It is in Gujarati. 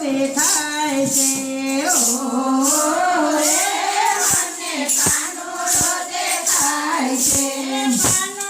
શોભે થાય છે. ઓ છે.